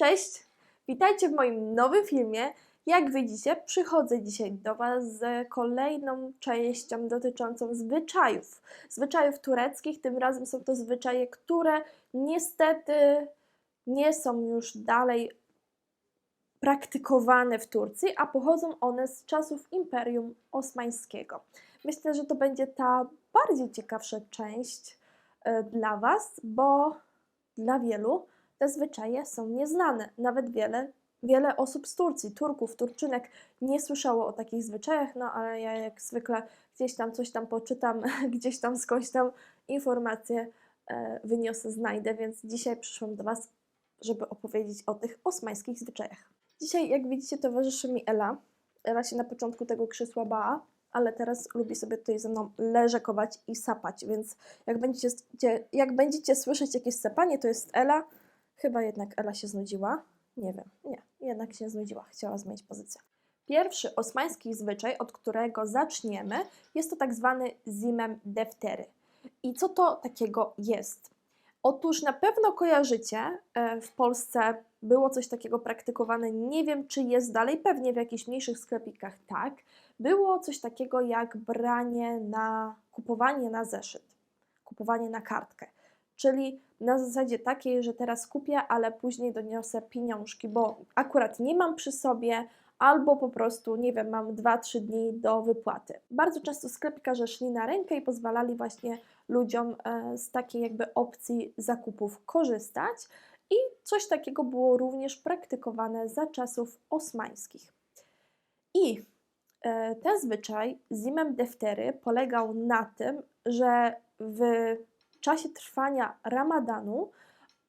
Cześć! Witajcie w moim nowym filmie. Jak widzicie, przychodzę dzisiaj do Was z kolejną częścią dotyczącą zwyczajów. Zwyczajów tureckich. Tym razem są to zwyczaje, które niestety nie są już dalej praktykowane w Turcji, a pochodzą one z czasów Imperium Osmańskiego. Myślę, że to będzie ta bardziej ciekawsza część e, dla Was, bo dla wielu te zwyczaje są nieznane. Nawet wiele, wiele osób z Turcji, Turków, Turczynek nie słyszało o takich zwyczajach, no ale ja jak zwykle gdzieś tam coś tam poczytam, gdzieś tam skądś tam informacje e, wyniosę, znajdę, więc dzisiaj przyszłam do Was, żeby opowiedzieć o tych osmańskich zwyczajach. Dzisiaj, jak widzicie, towarzyszy mi Ela. Ela się na początku tego krzesła bała, ale teraz lubi sobie tutaj ze mną leżakować i sapać, więc jak będziecie, jak będziecie słyszeć jakieś sapanie, to jest Ela. Chyba jednak Ela się znudziła. Nie wiem, nie, jednak się znudziła, chciała zmienić pozycję. Pierwszy osmański zwyczaj, od którego zaczniemy, jest to tak zwany zimem deftery. I co to takiego jest? Otóż na pewno kojarzycie, e, w Polsce było coś takiego praktykowane, nie wiem czy jest dalej, pewnie w jakichś mniejszych sklepikach tak. Było coś takiego jak branie na, kupowanie na zeszyt, kupowanie na kartkę. Czyli na zasadzie takiej, że teraz kupię, ale później doniosę pieniążki, bo akurat nie mam przy sobie, albo po prostu, nie wiem, mam 2-3 dni do wypłaty. Bardzo często sklepikarze szli na rękę i pozwalali właśnie ludziom e, z takiej jakby opcji zakupów korzystać i coś takiego było również praktykowane za czasów osmańskich. I e, ten zwyczaj zimem deftery polegał na tym, że w czasie trwania ramadanu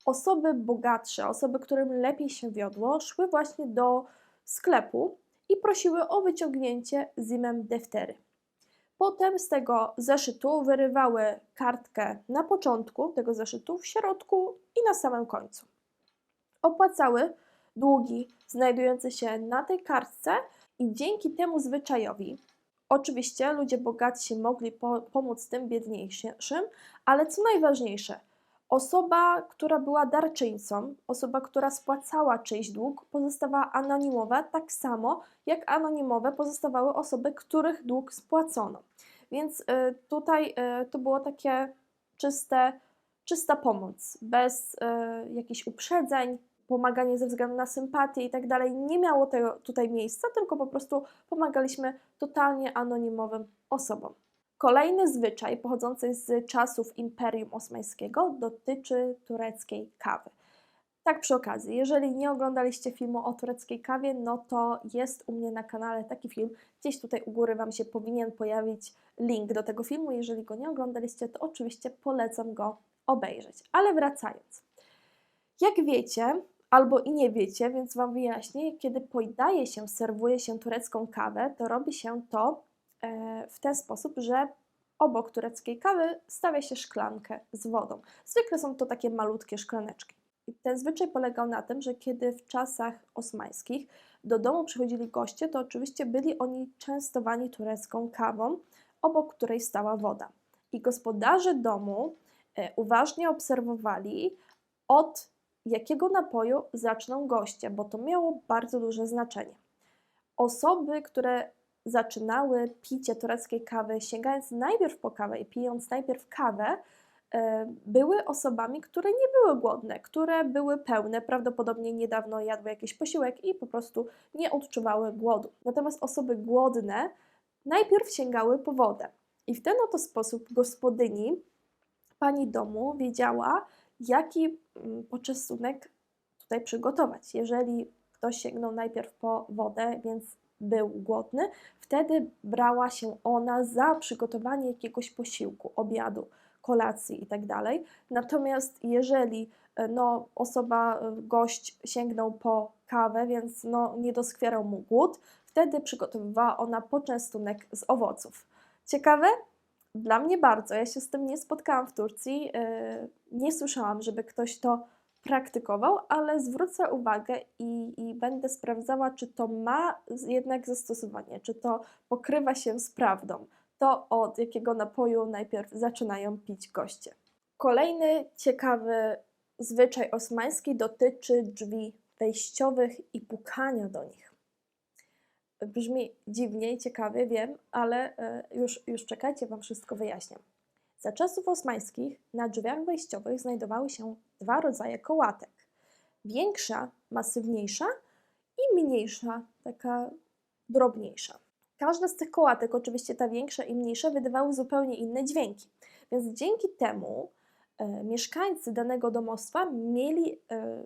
osoby bogatsze, osoby, którym lepiej się wiodło, szły właśnie do sklepu i prosiły o wyciągnięcie zimem deftery. Potem z tego zeszytu wyrywały kartkę na początku tego zeszytu, w środku i na samym końcu. Opłacały długi znajdujące się na tej kartce i dzięki temu zwyczajowi, oczywiście ludzie bogatsi mogli po pomóc tym biedniejszym, ale co najważniejsze, osoba, która była darczyńcą, osoba, która spłacała czyjś dług, pozostawała anonimowa, tak samo jak anonimowe pozostawały osoby, których dług spłacono. Więc y, tutaj y, to było takie czyste, czysta pomoc, bez y, jakichś uprzedzeń, pomaganie ze względu na sympatię i tak dalej. Nie miało tego tutaj miejsca, tylko po prostu pomagaliśmy totalnie anonimowym osobom. Kolejny zwyczaj pochodzący z czasów Imperium Osmańskiego dotyczy tureckiej kawy. Tak przy okazji, jeżeli nie oglądaliście filmu o tureckiej kawie, no to jest u mnie na kanale taki film. Gdzieś tutaj u góry Wam się powinien pojawić link do tego filmu. Jeżeli go nie oglądaliście, to oczywiście polecam go obejrzeć. Ale wracając. Jak wiecie, albo i nie wiecie, więc Wam wyjaśnię, kiedy podaje się, serwuje się turecką kawę, to robi się to e, w ten sposób, że obok tureckiej kawy stawia się szklankę z wodą. Zwykle są to takie malutkie szklaneczki. Ten zwyczaj polegał na tym, że kiedy w czasach osmańskich do domu przychodzili goście, to oczywiście byli oni częstowani turecką kawą, obok której stała woda. I gospodarze domu e, uważnie obserwowali, od jakiego napoju zaczną goście, bo to miało bardzo duże znaczenie. Osoby, które zaczynały picie tureckiej kawy, sięgając najpierw po kawę i pijąc najpierw kawę, e, były osobami, które nie były głodne, które były pełne, prawdopodobnie niedawno jadły jakiś posiłek i po prostu nie odczuwały głodu. Natomiast osoby głodne najpierw sięgały po wodę. I w ten oto sposób gospodyni, pani domu, wiedziała, jaki mm, poczęstunek tutaj przygotować. Jeżeli ktoś sięgnął najpierw po wodę, więc był głodny, wtedy brała się ona za przygotowanie jakiegoś posiłku, obiadu, kolacji itd. Tak Natomiast jeżeli e, no, osoba, e, gość sięgnął po kawę, więc no, nie doskwierał mu głód, wtedy przygotowywała ona poczęstunek z owoców. Ciekawe? Dla mnie bardzo. Ja się z tym nie spotkałam w Turcji. E, nie słyszałam, żeby ktoś to praktykował, ale zwrócę uwagę i, i, będę sprawdzała, czy to ma jednak zastosowanie, czy to pokrywa się z prawdą. To od jakiego napoju najpierw zaczynają pić goście. Kolejny ciekawy zwyczaj osmański dotyczy drzwi wejściowych i pukania do nich. Brzmi dziwnie i ciekawie, wiem, ale e, już, już czekajcie, Wam wszystko wyjaśnię. Za czasów osmańskich na drzwiach wejściowych znajdowały się dwa rodzaje kołatek. Większa, masywniejsza i mniejsza, taka drobniejsza. Każda z tych kołatek, oczywiście ta większa i mniejsza, wydawały zupełnie inne dźwięki. Więc dzięki temu e, mieszkańcy danego domostwa mieli e,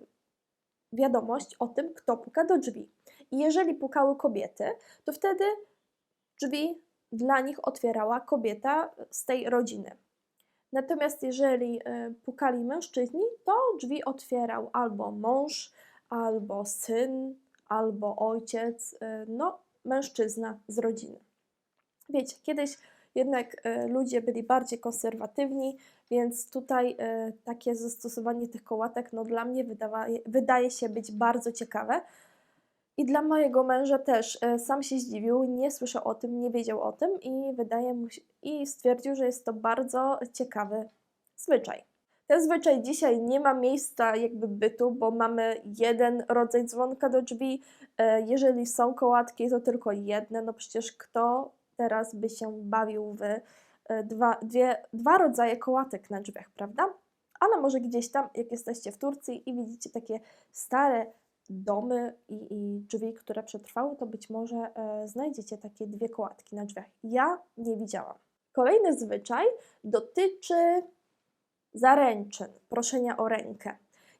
wiadomość o tym, kto puka do drzwi. Jeżeli pukały kobiety, to wtedy drzwi dla nich otwierała kobieta z tej rodziny. Natomiast jeżeli e, pukali mężczyźni, to drzwi otwierał albo mąż, albo syn, albo ojciec, e, no mężczyzna z rodziny. Wiecie, kiedyś jednak e, ludzie byli bardziej konserwatywni, więc tutaj takie zastosowanie tych kołatek no, dla mnie wydaje, wydaje się być bardzo ciekawe. I dla mojego męża też e, sam się zdziwił, nie słyszał o tym, nie wiedział o tym i wydaje mu się, i stwierdził, że jest to bardzo ciekawy zwyczaj. Ten zwyczaj dzisiaj nie ma miejsca jakby bytu, bo mamy jeden rodzaj dzwonka do drzwi. Jeżeli są kołatki, to tylko jedne. No przecież kto teraz by się bawił w e, dwa, dwie, dwa rodzaje kołatek na drzwiach, prawda? Ale może gdzieś tam, jak jesteście w Turcji i widzicie takie stare domy i, i drzwi, które przetrwały, to być może e, znajdziecie takie dwie kołatki na drzwiach. Ja nie widziałam. Kolejny zwyczaj dotyczy zaręczyn, proszenia o rękę.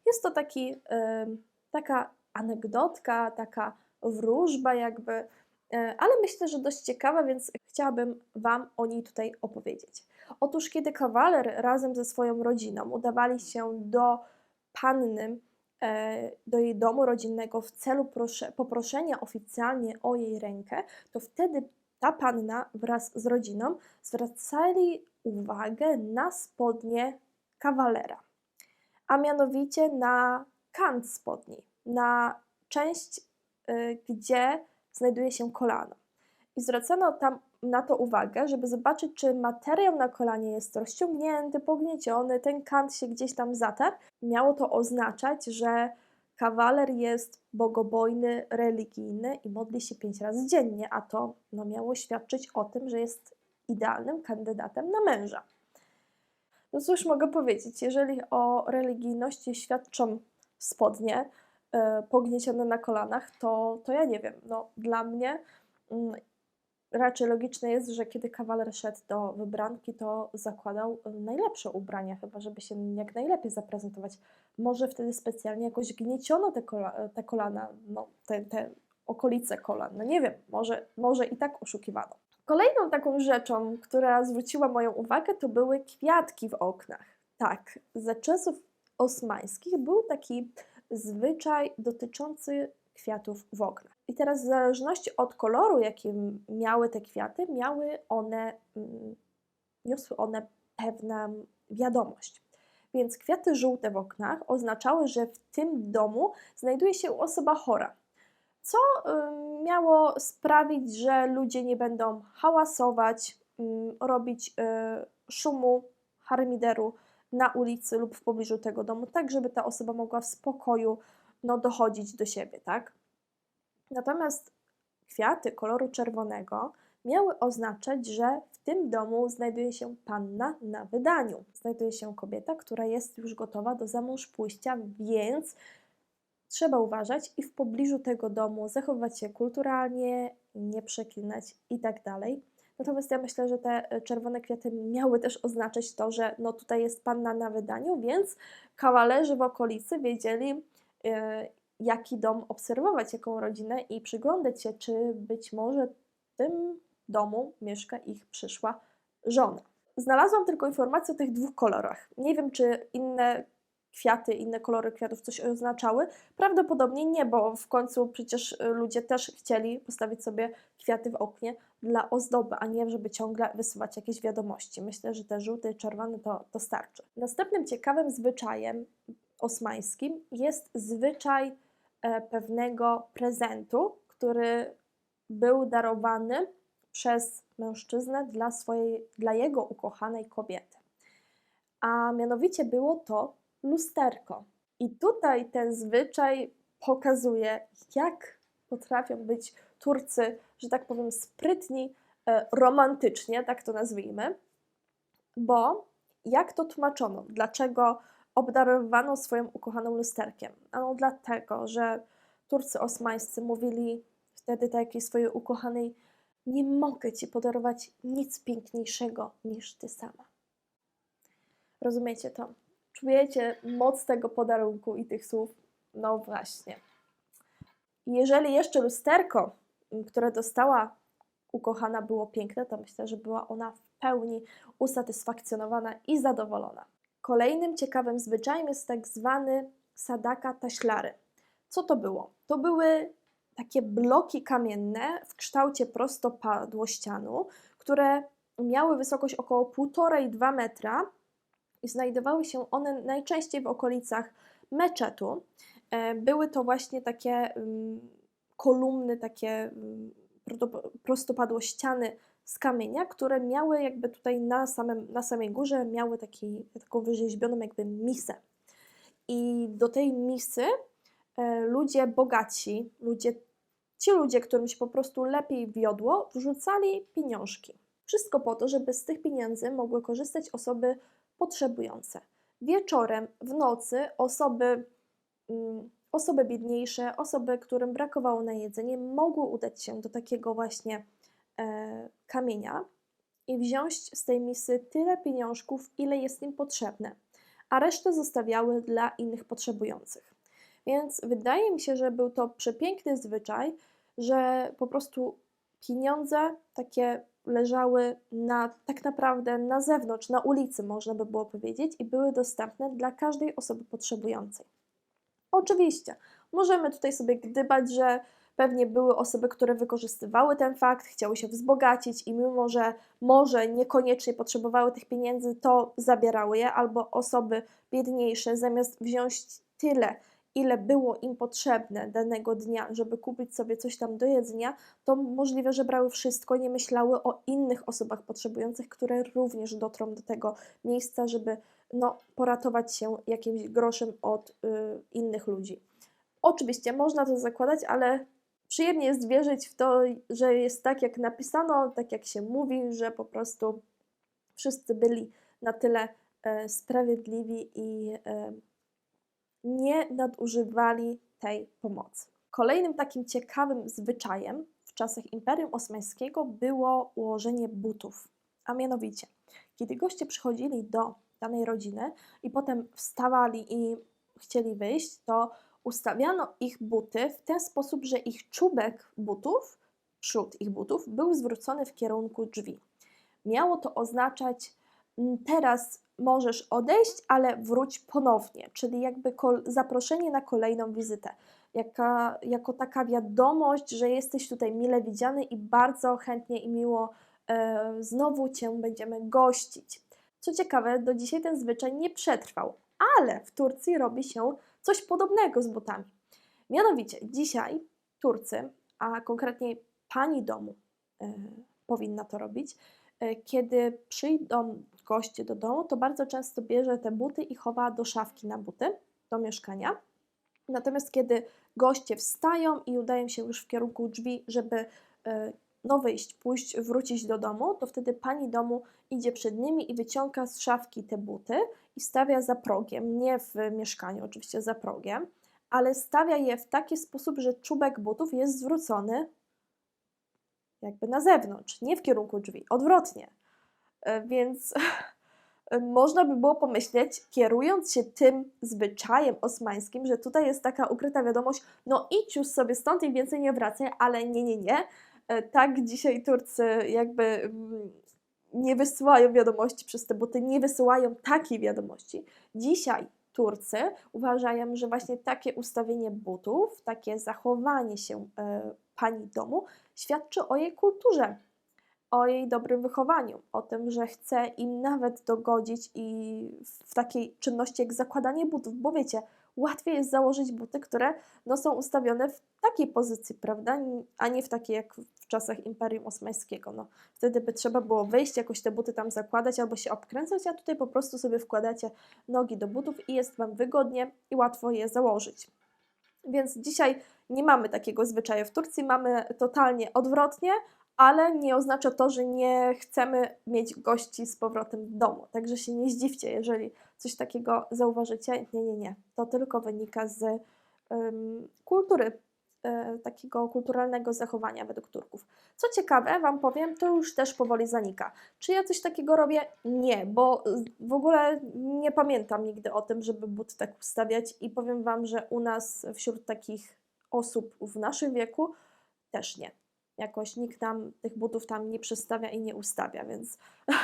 Jest to taki, e, taka anegdotka, taka wróżba, jakby E, ale myślę, że dość ciekawa, więc chciałabym Wam o niej tutaj opowiedzieć. Otóż, kiedy kawaler razem ze swoją rodziną udawali się do panny, do jej domu rodzinnego w celu poproszenia oficjalnie o jej rękę, to wtedy ta panna wraz z rodziną zwracali uwagę na spodnie kawalera, a mianowicie na kant spodni, na część, e, gdzie znajduje się kolano. I zwracano tam na to uwagę, żeby zobaczyć, czy materiał na kolanie jest rozciągnięty, pognieciony, ten kant się gdzieś tam zatarł. Miało to oznaczać, że kawaler jest bogobojny, religijny i modli się pięć razy dziennie, a to no, miało świadczyć o tym, że jest idealnym kandydatem na męża. No cóż mogę powiedzieć, jeżeli o religijności świadczą spodnie, E, pogniecione na kolanach, to, to ja nie wiem. No, dla mnie mm, raczej logiczne jest, że kiedy kawaler szedł do wybranki, to zakładał najlepsze ubrania, chyba żeby się jak najlepiej zaprezentować. Może wtedy specjalnie jakoś gnieciono te, kola, te kolana, no, te, te okolice kolan. No nie wiem, może, może i tak oszukiwano. Kolejną taką rzeczą, która zwróciła moją uwagę, to były kwiatki w oknach. Tak, za czasów osmańskich był taki zwyczaj dotyczący kwiatów w oknach. I teraz w zależności od koloru, jaki miały te kwiaty, miały one, mm, niosły one pewną wiadomość. Więc kwiaty żółte w oknach oznaczały, że w tym domu znajduje się osoba chora, co miało sprawić, że ludzie nie będą hałasować, robić y, szumu, harmideru, na ulicy lub w pobliżu tego domu, tak żeby ta osoba mogła w spokoju no, dochodzić do siebie, tak? Natomiast kwiaty koloru czerwonego miały oznaczać, że w tym domu znajduje się panna na wydaniu. Znajduje się kobieta, która jest już gotowa do zamąż pójścia, więc trzeba uważać i w pobliżu tego domu zachowywać się kulturalnie, nie przeklinać i tak. Natomiast ja myślę, że te e, czerwone kwiaty miały też oznaczać to, że no tutaj jest panna na wydaniu, więc kawalerzy w okolicy wiedzieli, e, jaki dom obserwować, jaką rodzinę i przyglądać się, czy być może w tym domu mieszka ich przyszła żona. Znalazłam tylko informację o tych dwóch kolorach. Nie wiem, czy inne kwiaty, inne kolory kwiatów coś oznaczały? Prawdopodobnie nie, bo w końcu przecież ludzie też chcieli postawić sobie kwiaty w oknie dla ozdoby, a nie żeby ciągle wysyłać jakieś wiadomości. Myślę, że te żółte i czerwone to, to starczy. Następnym ciekawym zwyczajem osmańskim jest zwyczaj pewnego prezentu, który był darowany przez mężczyznę dla, swojej, dla jego ukochanej kobiety. A mianowicie było to lusterko. I tutaj ten zwyczaj pokazuje, jak potrafią być Turcy, że tak powiem, sprytni e, romantycznie, tak to nazwijmy, bo jak to tłumaczono? Dlaczego obdarowano swoją ukochaną lusterkiem? Ano dlatego, że Turcy osmańscy mówili wtedy takiej swojej ukochanej nie mogę Ci podarować nic piękniejszego niż Ty sama. Rozumiecie to? Czujecie moc tego podarunku i tych słów? No właśnie. Jeżeli jeszcze lusterko, które dostała ukochana, było piękne, to myślę, że była ona w pełni usatysfakcjonowana i zadowolona. Kolejnym ciekawym zwyczajem jest tak zwany sadaka taślary. Co to było? To były takie bloki kamienne w kształcie prostopadłościanu, które miały wysokość około 1,5-2 metra i znajdowały się one najczęściej w okolicach meczetu. E, były to właśnie takie mm, kolumny, takie mm, prostopadłościany z kamienia, które miały jakby tutaj na, samym, na samej górze miały taki, taką wyrzeźbioną jakby misę. I do tej misy e, ludzie bogaci, ludzie, ci ludzie, którym się po prostu lepiej wiodło, wrzucali pieniążki. Wszystko po to, żeby z tych pieniędzy mogły korzystać osoby potrzebujące. Wieczorem, w nocy osoby, mm, osoby biedniejsze, osoby, którym brakowało na jedzenie, mogły udać się do takiego właśnie e, kamienia i wziąć z tej misy tyle pieniążków, ile jest im potrzebne, a resztę zostawiały dla innych potrzebujących. Więc wydaje mi się, że był to przepiękny zwyczaj, że po prostu pieniądze takie leżały na, tak naprawdę na zewnątrz, na ulicy, można by było powiedzieć, i były dostępne dla każdej osoby potrzebującej. Oczywiście, możemy tutaj sobie gdybać, że pewnie były osoby, które wykorzystywały ten fakt, chciały się wzbogacić i mimo, że może niekoniecznie potrzebowały tych pieniędzy, to zabierały je, albo osoby biedniejsze zamiast wziąć tyle ile było im potrzebne danego dnia, żeby kupić sobie coś tam do jedzenia, to możliwe, że brały wszystko, nie myślały o innych osobach potrzebujących, które również dotrą do tego miejsca, żeby no, poratować się jakimś groszem od y, innych ludzi. Oczywiście można to zakładać, ale przyjemnie jest wierzyć w to, że jest tak, jak napisano, tak jak się mówi, że po prostu wszyscy byli na tyle e, sprawiedliwi i e, nie nadużywali tej pomocy. Kolejnym takim ciekawym zwyczajem w czasach Imperium Osmańskiego było ułożenie butów, a mianowicie, kiedy goście przychodzili do danej rodziny i potem wstawali i chcieli wyjść, to ustawiano ich buty w ten sposób, że ich czubek butów, przód ich butów, był zwrócony w kierunku drzwi. Miało to oznaczać, teraz możesz odejść, ale wróć ponownie, czyli jakby zaproszenie na kolejną wizytę. Jaka, jako taka wiadomość, że jesteś tutaj mile widziany i bardzo chętnie i miło e, znowu Cię będziemy gościć. Co ciekawe, do dzisiaj ten zwyczaj nie przetrwał, ale w Turcji robi się coś podobnego z butami. Mianowicie, dzisiaj Turcy, a konkretnie pani domu, e, powinna to robić, e, kiedy przyjdą goście do domu, to bardzo często bierze te buty i chowa do szafki na buty, do mieszkania. Natomiast kiedy goście wstają i udają się już w kierunku drzwi, żeby e, no wyjść, pójść, wrócić do domu, to wtedy pani domu idzie przed nimi i wyciąga z szafki te buty i stawia za progiem, nie w mieszkaniu, oczywiście za progiem, ale stawia je w taki sposób, że czubek butów jest zwrócony jakby na zewnątrz, nie w kierunku drzwi, odwrotnie. E, więc można by było pomyśleć, kierując się tym zwyczajem osmańskim, że tutaj jest taka ukryta wiadomość, no idź już sobie stąd i więcej nie wracaj, ale nie, nie, nie. E, tak dzisiaj Turcy jakby mm, nie wysyłają wiadomości przez te buty, nie wysyłają takiej wiadomości. Dzisiaj Turcy uważają, że właśnie takie ustawienie butów, takie zachowanie się e, pani domu świadczy o jej kulturze, o jej dobrym wychowaniu, o tym, że chce im nawet dogodzić i w takiej czynności jak zakładanie butów, bo wiecie, łatwiej jest założyć buty, które no, są ustawione w takiej pozycji, prawda, a nie w takiej jak w czasach Imperium Osmańskiego. No, wtedy by trzeba było wyjść, jakoś te buty tam zakładać albo się obkręcać, a tutaj po prostu sobie wkładacie nogi do butów i jest Wam wygodnie i łatwo je założyć. Więc dzisiaj nie mamy takiego zwyczaju w Turcji, mamy totalnie odwrotnie, ale nie oznacza to, że nie chcemy mieć gości z powrotem w domu. Także się nie zdziwcie, jeżeli coś takiego zauważycie. Nie, nie, nie. To tylko wynika z em, kultury, e, takiego kulturalnego zachowania według Turków. Co ciekawe, Wam powiem, to już też powoli zanika. Czy ja coś takiego robię? Nie, bo w ogóle nie pamiętam nigdy o tym, żeby but tak ustawiać i powiem Wam, że u nas wśród takich osób w naszym wieku też nie. Jakoś nikt tam tych butów tam nie przystawia i nie ustawia, więc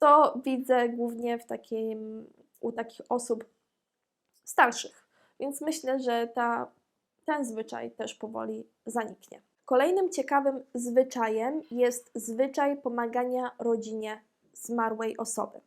to widzę głównie w takim, u takich osób starszych. Więc myślę, że ta, ten zwyczaj też powoli zaniknie. Kolejnym ciekawym zwyczajem jest zwyczaj pomagania rodzinie zmarłej osoby.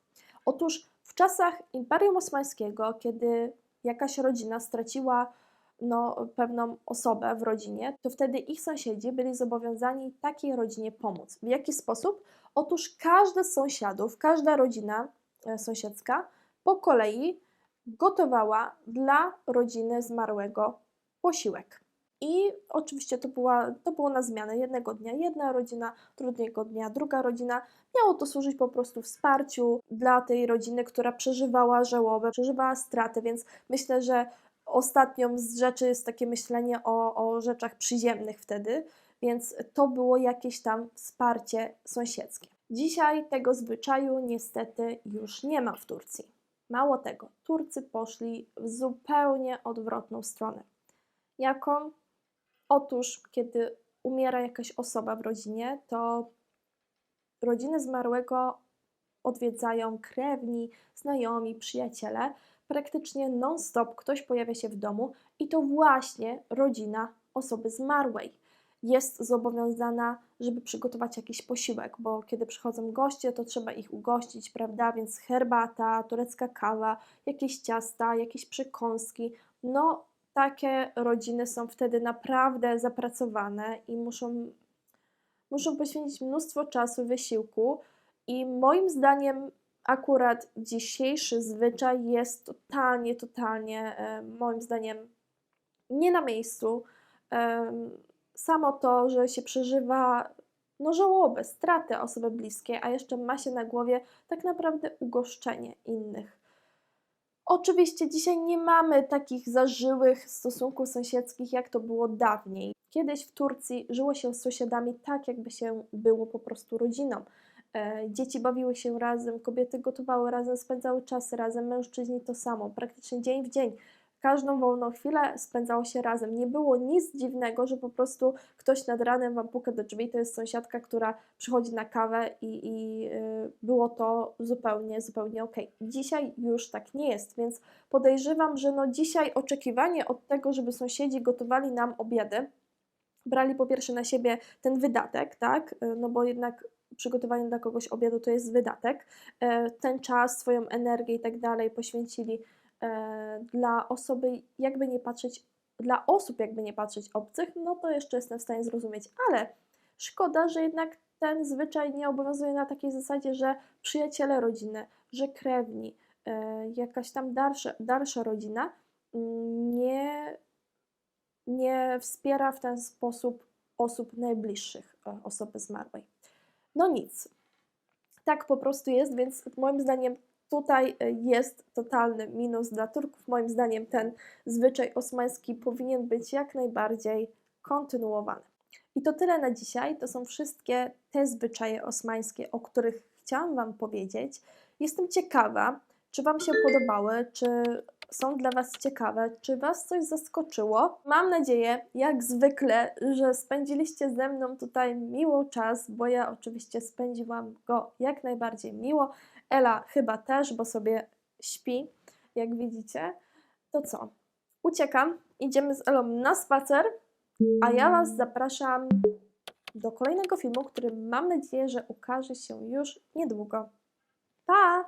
Otóż w czasach Imperium Osmańskiego, kiedy jakaś rodzina straciła no, pewną osobę w rodzinie, to wtedy ich sąsiedzi byli zobowiązani takiej rodzinie pomóc. W jaki sposób? Otóż każdy z sąsiadów, każda rodzina e, sąsiedzka po kolei gotowała dla rodziny zmarłego posiłek. I oczywiście to, była, to było na zmianę jednego dnia jedna rodzina, drugiego dnia druga rodzina. Miało to służyć po prostu wsparciu dla tej rodziny, która przeżywała żałobę, przeżywała straty, więc myślę, że ostatnią z rzeczy jest takie myślenie o, o rzeczach przyziemnych wtedy, więc to było jakieś tam wsparcie sąsiedzkie. Dzisiaj tego zwyczaju niestety już nie ma w Turcji. Mało tego, Turcy poszli w zupełnie odwrotną stronę. Jaką? Otóż, kiedy umiera jakaś osoba w rodzinie, to rodziny zmarłego odwiedzają krewni, znajomi, przyjaciele. Praktycznie non-stop ktoś pojawia się w domu i to właśnie rodzina osoby zmarłej jest zobowiązana, żeby przygotować jakiś posiłek, bo kiedy przychodzą goście, to trzeba ich ugościć, prawda? Więc herbata, turecka kawa, jakieś ciasta, jakieś przekąski. No, takie rodziny są wtedy naprawdę zapracowane i muszą, muszą poświęcić mnóstwo czasu, wysiłku. I moim zdaniem, akurat dzisiejszy zwyczaj jest totalnie, totalnie, e, moim zdaniem, nie na miejscu. Samo to, że się przeżywa no, żałobę, stratę osoby bliskiej, a jeszcze ma się na głowie tak naprawdę ugoszczenie innych. Oczywiście dzisiaj nie mamy takich zażyłych stosunków sąsiedzkich, jak to było dawniej. Kiedyś w Turcji żyło się z sąsiadami tak, jakby się było po prostu rodziną. E, dzieci bawiły się razem, kobiety gotowały razem, spędzały czas razem, mężczyźni to samo, praktycznie dzień w dzień każdą wolną chwilę spędzało się razem. Nie było nic dziwnego, że po prostu ktoś nad ranem wam puka do drzwi, to jest sąsiadka, która przychodzi na kawę i, i y, było to zupełnie, zupełnie ok. Dzisiaj już tak nie jest, więc podejrzewam, że no dzisiaj oczekiwanie od tego, żeby sąsiedzi gotowali nam obiady, brali po pierwsze na siebie ten wydatek, tak, y, no bo jednak przygotowanie dla kogoś obiadu to jest wydatek, y, ten czas, swoją energię i tak dalej poświęcili dla osoby, jakby nie patrzeć, dla osób, jakby nie patrzeć obcych, no to jeszcze jestem w stanie zrozumieć, ale szkoda, że jednak ten zwyczaj nie obowiązuje na takiej zasadzie, że przyjaciele rodziny, że krewni, e, jakaś tam dalsza, dalsza rodzina mm, nie, nie wspiera w ten sposób osób najbliższych e, osoby zmarłej. No nic. Tak po prostu jest, więc moim zdaniem Tutaj e, jest totalny minus dla Turków. Moim zdaniem ten zwyczaj osmański powinien być jak najbardziej kontynuowany. I to tyle na dzisiaj. To są wszystkie te zwyczaje osmańskie, o których chciałam Wam powiedzieć. Jestem ciekawa, czy Wam się podobały, czy są dla Was ciekawe, czy Was coś zaskoczyło. Mam nadzieję, jak zwykle, że spędziliście ze mną tutaj miło czas, bo ja oczywiście spędziłam go jak najbardziej miło. Ela chyba też, bo sobie śpi, jak widzicie. To co? Uciekam, idziemy z Elą na spacer, a ja Was zapraszam do kolejnego filmu, który mam nadzieję, że ukaże się już niedługo. Pa!